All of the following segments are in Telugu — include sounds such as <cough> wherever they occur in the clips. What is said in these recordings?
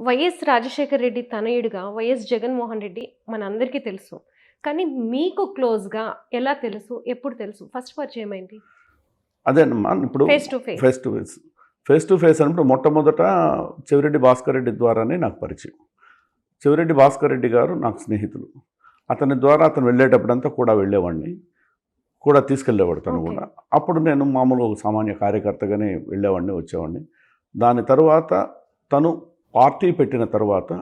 వైఎస్ రాజశేఖర్ రెడ్డి తనయుడిగా వైఎస్ జగన్మోహన్ రెడ్డి మనందరికీ తెలుసు. కానీ మీకు క్లోజ్గా ఎలా తెలుసు? ఎప్పుడు తెలుసు? ఫస్ట్ పరిచయం ఏంటి అదేనమ్మా ఇప్పుడు face to face face to face face to face అన్నప్పుడు మొట్టమొదట చెవిరెడ్డి భాస్కర్ రెడ్డి ద్వారానే నాకు పరిచయం. చెవిరెడ్డి భాస్కర్ రెడ్డి గారు నాకు స్నేహితులు. అతని ద్వారా అతను వెళ్ళేటప్పుడంతా కూడా వెళ్ళేవాడిని. కూడా తీసుకెళ్ళేవాడు తను. కూడా. అప్పుడు నేను మామూలు ఒక సామాన్య కార్యకర్తగానే వెళ్ళేవాడిని వచ్చేవాడిని. దాని తర్వాత తను పార్టీ పెట్టిన తర్వాత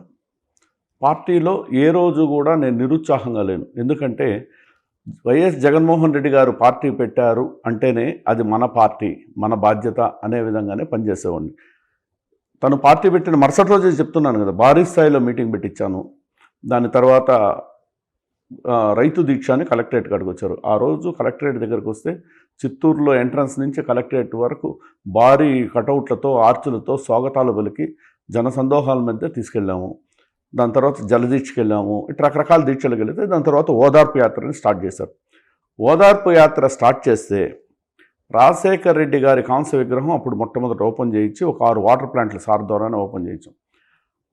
పార్టీలో ఏ రోజు కూడా నేను నిరుత్సాహంగా లేను. ఎందుకంటే వైఎస్ జగన్మోహన్ రెడ్డి గారు పార్టీ పెట్టారు అంటేనే అది మన పార్టీ మన బాధ్యత అనే విధంగానే పనిచేసేవాడిని. తను పార్టీ పెట్టిన మరుసటి రోజే చెప్తున్నాను కదా భారీ స్థాయిలో మీటింగ్ పెట్టించాను. దాని తర్వాత రైతు దీక్ష అని కలెక్టరేట్ కాడికి వచ్చారు. ఆ రోజు కలెక్టరేట్ దగ్గరకు వస్తే చిత్తూరులో ఎంట్రన్స్ నుంచి కలెక్టరేట్ వరకు భారీ కటౌట్లతో ఆర్చులతో స్వాగతాలు పలికి జనసందోహాల మధ్య తీసుకెళ్ళాము. దాని తర్వాత జలదీక్షకి వెళ్ళాము ఇట్లా రకరకాల దీక్షలకు వెళితే దాని తర్వాత ఓదార్పు యాత్రని స్టార్ట్ చేశారు. ఓదార్పు యాత్ర స్టార్ట్ చేస్తే రాజశేఖర్ రెడ్డి గారి కాంస్య విగ్రహం అప్పుడు మొట్టమొదట ఓపెన్ చేయించి ఒక ఆరు వాటర్ ప్లాంట్లు సార్ ద్వారానే ఓపెన్ చేయించాం.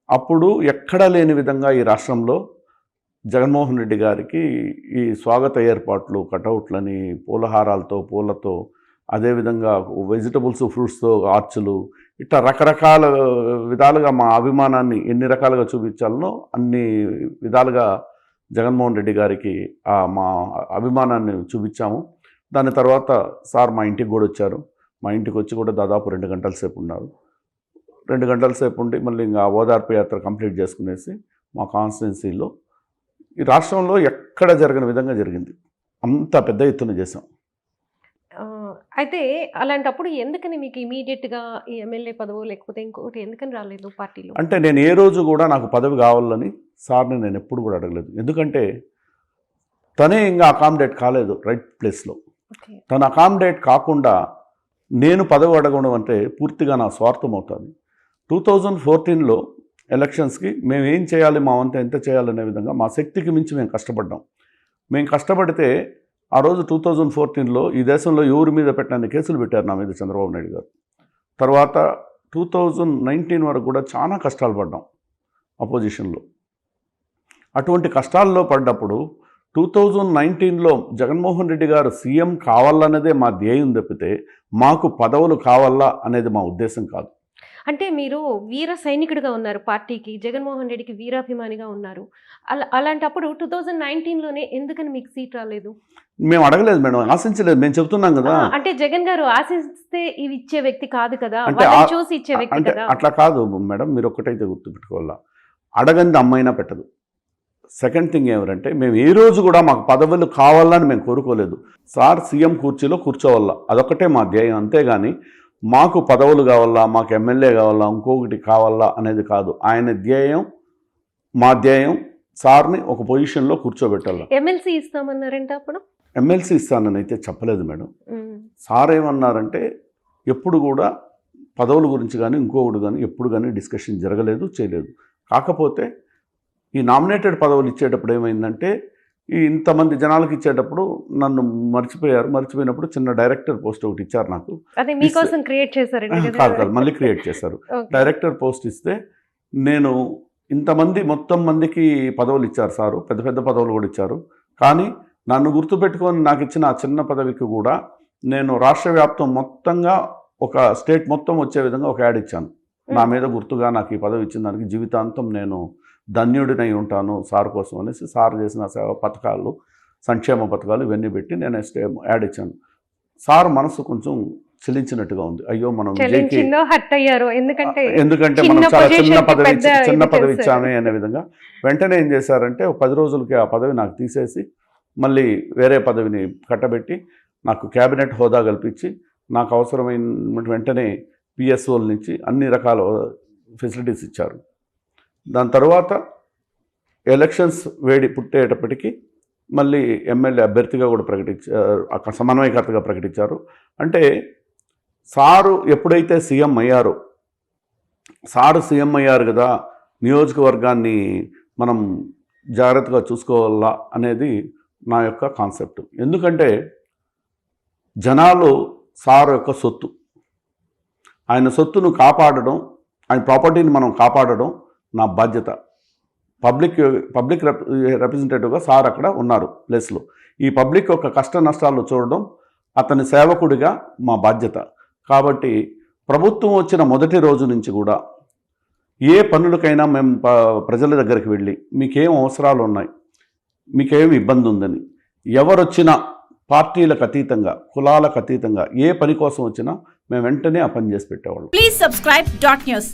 అప్పుడు ఎక్కడా లేని విధంగా ఈ రాష్ట్రంలో జగన్మోహన్ రెడ్డి గారికి ఈ స్వాగత ఏర్పాట్లు కటౌట్లని పూలహారాలతో పూలతో అదేవిధంగా వెజిటబుల్స్ ఫ్రూట్స్తో ఆర్చులు ఇట్లా రకరకాల విధాలుగా మా అభిమానాన్ని ఎన్ని రకాలుగా చూపించాలనో అన్ని విధాలుగా జగన్మోహన్ రెడ్డి గారికి మా అభిమానాన్ని చూపించాము. దాని తర్వాత సార్ మా ఇంటికి కూడా వచ్చారు. మా ఇంటికి వచ్చి కూడా దాదాపు రెండు గంటల సేపు ఉన్నారు. రెండు గంటల సేపు ఉండి మళ్ళీ ఇంకా ఓదార్పు యాత్ర కంప్లీట్ చేసుకునేసి మా కాన్స్టిట్యున్సీలో ఈ రాష్ట్రంలో ఎక్కడ జరగని విధంగా జరిగింది. అంత పెద్ద ఎత్తున చేసాం అయితే అలాంటప్పుడు ఎందుకని మీకు immediate గా ఈ ఎమ్మెల్యే పదవు లేకపోతే ఇంకొకటి ఎందుకని రాలేదు పార్టీలో? అంటే నేను ఏ రోజు కూడా నాకు పదవి కావాలని సార్ని నేను ఎప్పుడు కూడా అడగలేదు. ఎందుకంటే తనే ఇంకా అకామిడేట్ కాలేదు రైట్ ప్లేస్లో తను అకామిడేట్ కాకుండా నేను పదవి అడగడం అంటే పూర్తిగా నా స్వార్థం అవుతుంది. టూ థౌజండ్ ఫోర్టీన్లో ఎలక్షన్స్కి మేము ఏం చేయాలి మా వంత ఎంత చేయాలనే విధంగా మా శక్తికి మించి మేము కష్టపడ్డాం. మేము కష్టపడితే ఆ రోజు టూ థౌజండ్ ఫోర్టీన్లో ఈ దేశంలో ఎవరి మీద పెట్టిన కేసులు పెట్టారు నా మీద చంద్రబాబు నాయుడు గారు? తర్వాత టూ థౌజండ్ నైన్టీన్ వరకు కూడా చాలా కష్టాలు పడ్డాం అపోజిషన్లో. అటువంటి కష్టాల్లో పడ్డప్పుడు టూ థౌజండ్ నైన్టీన్లో జగన్మోహన్ రెడ్డి గారు సీఎం కావాలన్నదే మా ధ్యేయం తప్పితే మాకు పదవులు కావాలా అనేది మా ఉద్దేశం కాదు. అంటే మీరు వీర సైనికుడిగా ఉన్నారు పార్టీకి జగన్మోహన్ రెడ్డికి వీరాభిమానిగా ఉన్నారు. అలా అలాంటప్పుడు టూ థౌజండ్ నైన్టీన్లోనే ఎందుకని మీకు సీట్ రాలేదు? మేము అడగలేదు మేడం ఆశించలేదు. మేము చెప్తున్నాం కదా. అంటే జగన్ గారు ఆశిస్తే ఇవి ఇచ్చే వ్యక్తి కాదు కదా. అంటే చూసి ఇచ్చే వ్యక్తి అంటే అట్లా కాదు మేడం మీరు ఒక్కటైతే గుర్తుపెట్టుకోవాలా. అడగంది అమ్మైనా పెట్టదు. సెకండ్ థింగ్ ఏమిటంటే మేము ఏ రోజు కూడా మాకు పదవులు కావాలని మేము కోరుకోలేదు. సార్ సీఎం కుర్చీలో కూర్చోవాలా. అదొక్కటే మా ధ్యేయం. అంతేగాని మాకు పదవులు కావాలా మాకు ఎమ్మెల్యే కావాలా ఇంకొకటి కావాలా అనేది కాదు. ఆయన ధ్యేయం మా ధ్యేయం సార్ని ఒక పొజిషన్లో కూర్చోబెట్టాలి. ఎమ్మెల్సీ ఇస్తామన్నారంటే అప్పుడు? ఎమ్మెల్సీ ఇస్తానని అయితే చెప్పలేదు మేడం. సార్ ఏమన్నారంటే ఎప్పుడు కూడా పదవుల గురించి కానీ ఇంకొకటి కానీ ఎప్పుడు కానీ డిస్కషన్ జరగలేదు చేయలేదు. కాకపోతే ఈ నామినేటెడ్ పదవులు ఇచ్చేటప్పుడు ఏమైందంటే ఇంతమంది జనాలకు ఇచ్చేటప్పుడు నన్ను మర్చిపోయారు మర్చిపోయినప్పుడు చిన్న డైరెక్టర్ పోస్ట్ ఒకటి ఇచ్చారు నాకు. మీకోసం క్రియేట్ కదా? కాదు మళ్ళీ క్రియేట్ చేశారు. <laughs> డైరెక్టర్ పోస్ట్ ఇస్తే నేను ఇంతమంది మొత్తం మందికి పదవులు ఇచ్చారు సారు పెద్ద పెద్ద పదవులు కూడా ఇచ్చారు. కానీ నన్ను గుర్తుపెట్టుకొని నాకు ఇచ్చిన ఆ చిన్న పదవికి కూడా నేను రాష్ట్ర వ్యాప్తం మొత్తంగా ఒక స్టేట్ మొత్తం వచ్చే విధంగా ఒక యాడ్ ఇచ్చాను. నా మీద గుర్తుగా నాకు ఈ పదవి ఇచ్చిన దానికి జీవితాంతం నేను ధన్యుడినై ఉంటాను సార్ కోసం అనేసి సార్ చేసిన సేవ పథకాలు సంక్షేమ పథకాలు ఇవన్నీ పెట్టి నేను స్టే యాడ్ ఇచ్చాను. సార్ మనసు కొంచెం చెలించినట్టుగా ఉంది. అయ్యో మనం ఎందుకంటే ఎందుకంటే మనం చాలా చిన్న పదవి చిన్న పదవి. ఇచ్చామే అనే విధంగా. వెంటనే ఏం చేశారంటే పది రోజులకి ఆ పదవి నాకు తీసేసి మళ్ళీ వేరే పదవిని కట్టబెట్టి నాకు క్యాబినెట్ హోదా కల్పించి నాకు అవసరమైన వెంటనే పిఎస్ఓల నుంచి అన్ని రకాల ఫెసిలిటీస్ ఇచ్చారు. దాని తర్వాత ఎలక్షన్స్ వేడి పుట్టేటప్పటికీ మళ్ళీ ఎమ్మెల్యే అభ్యర్థిగా కూడా ప్రకటించారు అక్కడ సమన్వయకర్తగా ప్రకటించారు. అంటే సారు ఎప్పుడైతే సీఎం అయ్యారో సారు సీఎం అయ్యారు కదా నియోజకవర్గాన్ని మనం జాగ్రత్తగా చూసుకోవాలా అనేది నా యొక్క కాన్సెప్ట్. ఎందుకంటే జనాలు సారు యొక్క సొత్తు. ఆయన సొత్తును కాపాడడం ఆయన ప్రాపర్టీని మనం కాపాడడం నా బాధ్యత. పబ్లిక్ పబ్లిక్ రిప్రజెంటేటివ్గా సార్ అక్కడ ఉన్నారు ప్లేస్లో. ఈ పబ్లిక్ యొక్క కష్ట నష్టాలు చూడడం అతని సేవకుడిగా మా బాధ్యత. కాబట్టి ప్రభుత్వం వచ్చిన మొదటి రోజు నుంచి కూడా ఏ పనులకైనా మేము ప్రజల దగ్గరికి వెళ్ళి మీకేం అవసరాలు ఉన్నాయి మీకేం ఇబ్బంది ఉందని ఎవరొచ్చినా పార్టీలకు అతీతంగా కులాలకు అతీతంగా ఏ పని కోసం వచ్చినా మేము వెంటనే ఆ పని చేసి పెట్టేవాళ్ళం. Please subscribe dot news